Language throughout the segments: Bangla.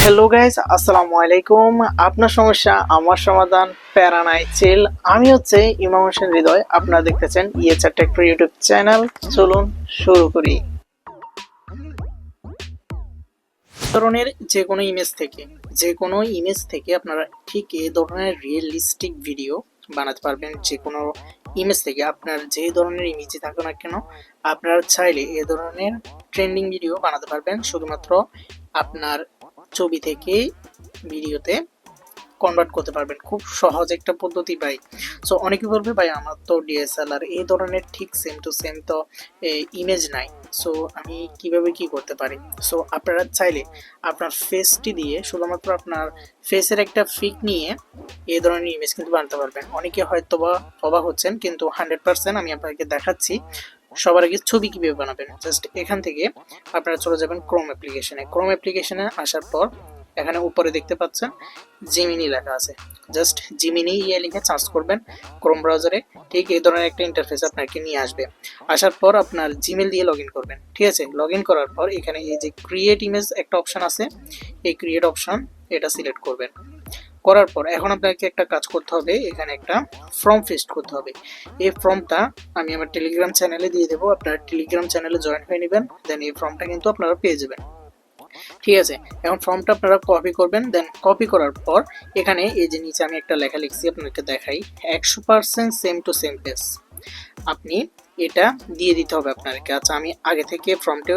হ্যালো গাইজ আসসালামু আলাইকুম আপনার সমস্যা, আমার সমাধান, প্যারানাই চিল। আমি হচ্ছে ইমাম হোসেন হৃদয়। আপনারা দেখতেছেন ইয়েচার টেক্টর ইউটিউব চ্যানেল চলুন শুরু করি। ধরনের যে কোনো ইমেজ থেকে, যে কোনো ইমেজ থেকে আপনারা ঠিক এ ধরনের রিয়েলিস্টিক ভিডিও বানাতে পারবেন। যে কোনো ইমেজ থেকে আপনার যে ধরনের ইমেজই থাকুক না কেন, আপনার চাইলে এ ধরনের ট্রেন্ডিং ভিডিও বানাতে পারবেন। শুধুমাত্র আপনার ছবি থেকে ভিডিওতে কনভার্ট করতে পারবেন। খুব সহজ একটা পদ্ধতি ভাই। সো অনেকে বলবে ভাই, আমার তো ডিএসএলআর এই ধরনের ঠিক সেম টু সেম তো ইমেজ নাই। সো আমি কীভাবে কি করতে পারি? সো আপনারা চাইলে আপনার ফেসটি দিয়ে শুধুমাত্র আপনার ফেসের একটা ফিক নিয়ে এ ধরনের ইমেজ কিন্তু বানাতে পারবেন। অনেকে হয়তো বা অবাক হচ্ছেন, কিন্তু হান্ড্রেড পার্সেন্ট আমি আপনাকে দেখাচ্ছি সবার আগে ছবি কীভাবে বানাবেন। জাস্ট এখান থেকে আপনারা চলে যাবেন ক্রোম অ্যাপ্লিকেশনে ক্রোম অ্যাপ্লিকেশনে আসার পর এখানে উপরে দেখতে পাচ্ছেন জিমিনি লেখা আছে। জাস্ট জিমিনি ইয়ে লিখে সার্চ করবেন ক্রোম ব্রাউজারে ঠিক এই ধরনের একটা ইন্টারফেস আপনাকে নিয়ে আসবে। আসার পর আপনার জিমেল দিয়ে লগ করবেন, ঠিক আছে? লগ করার পর এখানে এই যে ক্রিয়েট ইমেজ একটা অপশন আছে, এই ক্রিয়েট অপশন এটা সিলেক্ট করবেন। করার পর এখন আপনাকে একটা কাজ করতে হবে, এখানে একটা ফর্ম ফিস্ট করতে হবে। এই ফর্মটা আমি আমার টেলিগ্রাম চ্যানেলে দিয়ে দেবো, আপনার টেলিগ্রাম চ্যানেলে জয়েন হয়ে নেবেন দেন এই ফর্মটা কিন্তু আপনারা পেয়ে যাবেন। ঠিক আছে? এখন ফর্মটা আপনারা কপি করবেন দেন কপি করার পর এখানে এই যে নিচে আমি একটা লেখা লিখছি আপনাকে দেখাই। একশো percent same to same page আপনি এটা দিয়ে দিতে হবে আপনাকে। আচ্ছা আমি আগে থেকে ফর্মটা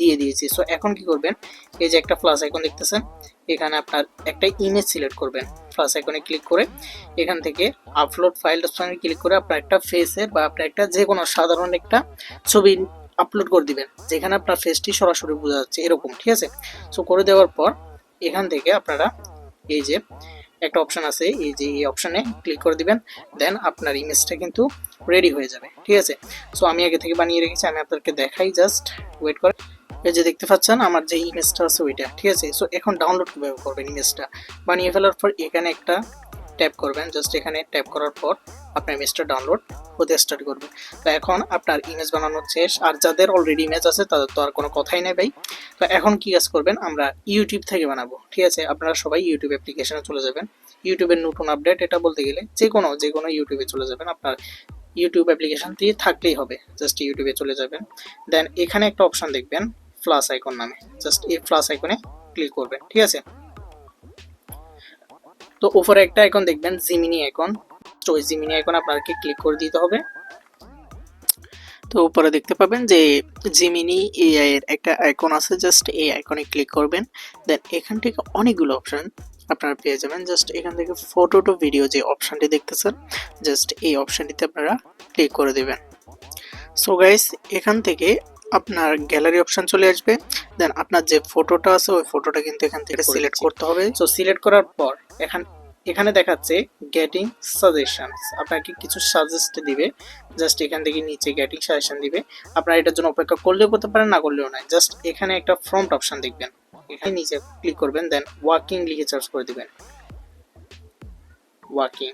দিয়ে দিয়েছি। সো এখন কি করবেন? এই যে একটা প্লাস আইকন দেখতেছেন? এখানে আপনার একটা ইমেজ সিলেক্ট করবেন। প্লাস আইকনে ক্লিক করে এখান থেকে আপলোড ফাইল অপশনে ক্লিক করে আপনার একটা ফেসের বা আপনার একটা যে কোনো সাধারণ একটা ছবি আপলোড করে দিবেন। যেখানে আপনার ফেসটি সরাসরি বোঝা যাচ্ছে এরকম, ঠিক আছে? সো করে দেওয়ার পর এখান থেকে আপনারা এই যে একটা অপশন আছে, এই যে এই অপশানে ক্লিক করে দিবেন। দেন আপনার ইমেজটা কিন্তু রেডি হয়ে যাবে, ঠিক আছে? সো আমি আগে থেকে বানিয়ে রেখেছি, আমি আপনাদেরকে দেখাই জাস্ট ওয়েট করে। এই যে দেখতে পাচ্ছেন, আমার যে ইমেজটা আছে ওইটা, ঠিক আছে? সো এখন ডাউনলোড কীভাবে করবেন ইমেজটা বানিয়ে ফেলার পর এখানে একটা ট্যাপ করবেন জাস্ট এখানে ট্যাপ করার পর আপনার ইমেজটা ডাউনলোড হতে স্টার্ট করবে তো এখন আপনার ইমেজ বানানো শেষ আর যাদের অলরেডি ইমেজ আছে, তাদের তো আর কোনো কথাই নেই ভাই। তো এখন কি কাজ করবেন, আমরা ইউটিউব থেকে বানাবো, ঠিক আছে? আপনারা সবাই ইউটিউব অ্যাপ্লিকেশনে চলে যাবেন। ইউটিউবের নতুন আপডেট এটা বলতে গেলে যে কোনো যে কোনো ইউটিউবে চলে যাবেন। আপনার ইউটিউব অ্যাপ্লিকেশন দিয়ে থাকলেই হবে জাস্ট ইউটিউবে চলে যাবেন। দেন এখানে একটা অপশন দেখবেন প্লাস আইকন নামে। জাস্ট এই প্লাস আইকনে ক্লিক করবেন, ঠিক আছে? তো উপরে একটা আইকন দেখবেন জিমিনি আইকন তো ওই জিমিনি আইকন আপনাকে ক্লিক করে দিতে হবে। তো উপরে দেখতে পাবেন যে জিমিনি এআই এর একটা আইকন আছে জাস্ট এই আইকনে ক্লিক করবেন। দেন এখান থেকে অনেকগুলো অপশন আপনারা পেয়ে যাবেন। জাস্ট এখান থেকে ফটো টু ভিডিও যে অপশনটি দেখতেছেন জাস্ট এই অপশনটিতে আপনারা ক্লিক করে দেবেন। সো গাইস এখান থেকে আপনার গ্যালারি অপশন চলে আসবে। দেন আপনার যে ফটোটা আছে ওই ফটোটা কিন্তু এখান থেকে সিলেক্ট করতে হবে। সো সিলেক্ট করার পর এখান এখানে দেখাচ্ছে গেটিং সাজেশনস আপনাকে কিছু সাজেস্ট দিবে। জাস্ট এখান থেকে নিচে গেটিং সাজেশন দিবে। আপনারা এটার জন্য অপেক্ষা করলেও করতে পারেন না করলেও নয় জাস্ট এখানে একটা ফ্রন্ট অপশন দেখবেন। এখানে নিচে ক্লিক করবেন দেন ওয়াকিং লিখে চার্জ করে দিবেন। ওয়াকিং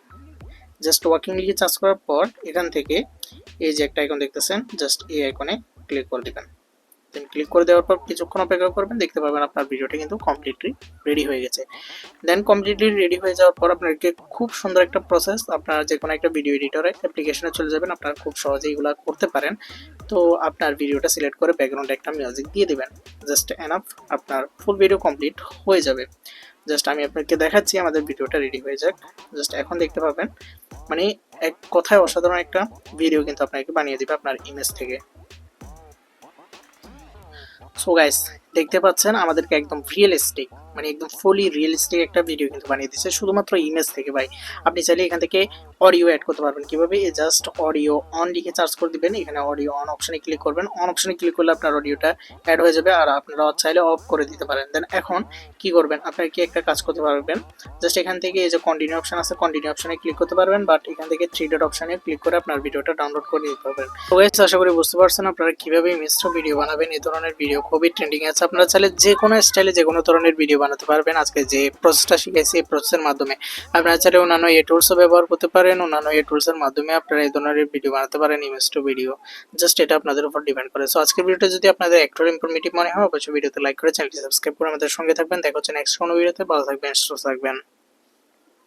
জাস্ট ওয়াকিং লিখে চার্জ করার পর এখান থেকে এই যে একটা আইকন দেখতেছেন জাস্ট এই আইকনে ক্লিক করে দিবেন। দেন ক্লিক করে দেওয়ার পর কিছুক্ষণ অপেক্ষা করবেন, দেখতে পাবেন আপনার ভিডিওটা কিন্তু কমপ্লিটলি রেডি হয়ে গেছে। দেন কমপ্লিটলি রেডি হয়ে যাওয়ার পর আপনাকে খুব সুন্দর একটা প্রসেস আপনার যে কোনো একটা ভিডিও এডিটরে অ্যাপ্লিকেশনে চলে যাবেন, আপনারা খুব সহজেই এগুলো করতে পারেন। তো আপনার ভিডিওটা সিলেক্ট করে ব্যাকগ্রাউন্ডে একটা মিউজিক দিয়ে দেবেন। জাস্ট এনাফ আপনার ফুল ভিডিও কমপ্লিট হয়ে যাবে। জাস্ট আমি আপনাকে দেখাচ্ছি, আমাদের ভিডিওটা রেডি হয়ে যাক। জাস্ট এখন দেখতে পাবেন মানে এক কথায় অসাধারণ একটা ভিডিও কিন্তু আপনাকে বানিয়ে দিবে আপনার ইমেজ থেকে। সো গাইস দেখতে পাচ্ছেন আমাদেরকে একদম রিয়েলিস্টিক মানে একদম ফুলি রিয়েলিস্টিক একটা ভিডিও কিন্তু বানিয়ে দিচ্ছে শুধুমাত্র ইমেজ থেকে ভাই। আপনি চাইলে এখান থেকে অডিও অ্যাড করতে পারবেন। কীভাবে? জাস্ট অডিও অন লিখে চার্জ করে দিবেন। এখানে অডিও অন অপশনে ক্লিক করবেন। অন অপশনে ক্লিক করলে আপনার অডিওটা অ্যাড হয়ে যাবে আর আপনারা চাইলে অফ করে দিতে পারেন। দেন এখন কি করবেন? আপনারা কি একটা কাজ করতে পারবেন? জাস্ট এখান থেকে এই যে কন্টিনিউ অপশন আছে কন্টিনিউ অপশনে ক্লিক করতে পারবেন। বাট এখান থেকে থ্রি ডট অপশনে ক্লিক করে আপনার ভিডিওটা ডাউনলোড করে নিতে পারবেন। তো guys, আশা করি বুঝতে পারছেন আপনারা কীভাবে মিশ্র ভিডিও বানাবেন। এই ধরনের ভিডিও খুবই ট্রেন্ডিং আছে। আপনারা চাইলে যে কোনো স্টাইলে যে কোনো ধরনের ভিডিও বানাতে পারবেন। আজকে যে প্রসেসটা শিখেছি এই প্রসেসের মাধ্যমে আপনারা চাইলে অন্যান্য এ টুলসও ব্যবহার করতে পারেন, অন্যান্য এ টুলসের মাধ্যমে আপনারা এই ধরনের ভিডিও বানাতে পারেন ইমেজ টু ভিডিও জাস্ট এটা আপনাদের উপর ডিপেন্ড করে। সো আজকের ভিডিওটা যদি আপনাদের একটু ইনফরমেটিভ মনে হয়, অবশ্যই ভিডিওতে লাইক করে চ্যানেলটি সাবস্ক্রাইব করে আমাদের সঙ্গে থাকবেন। দেখা হচ্ছে নেক্সট কোনো ভিডিওতে ভালো থাকবেন, সুস্থ থাকবেন।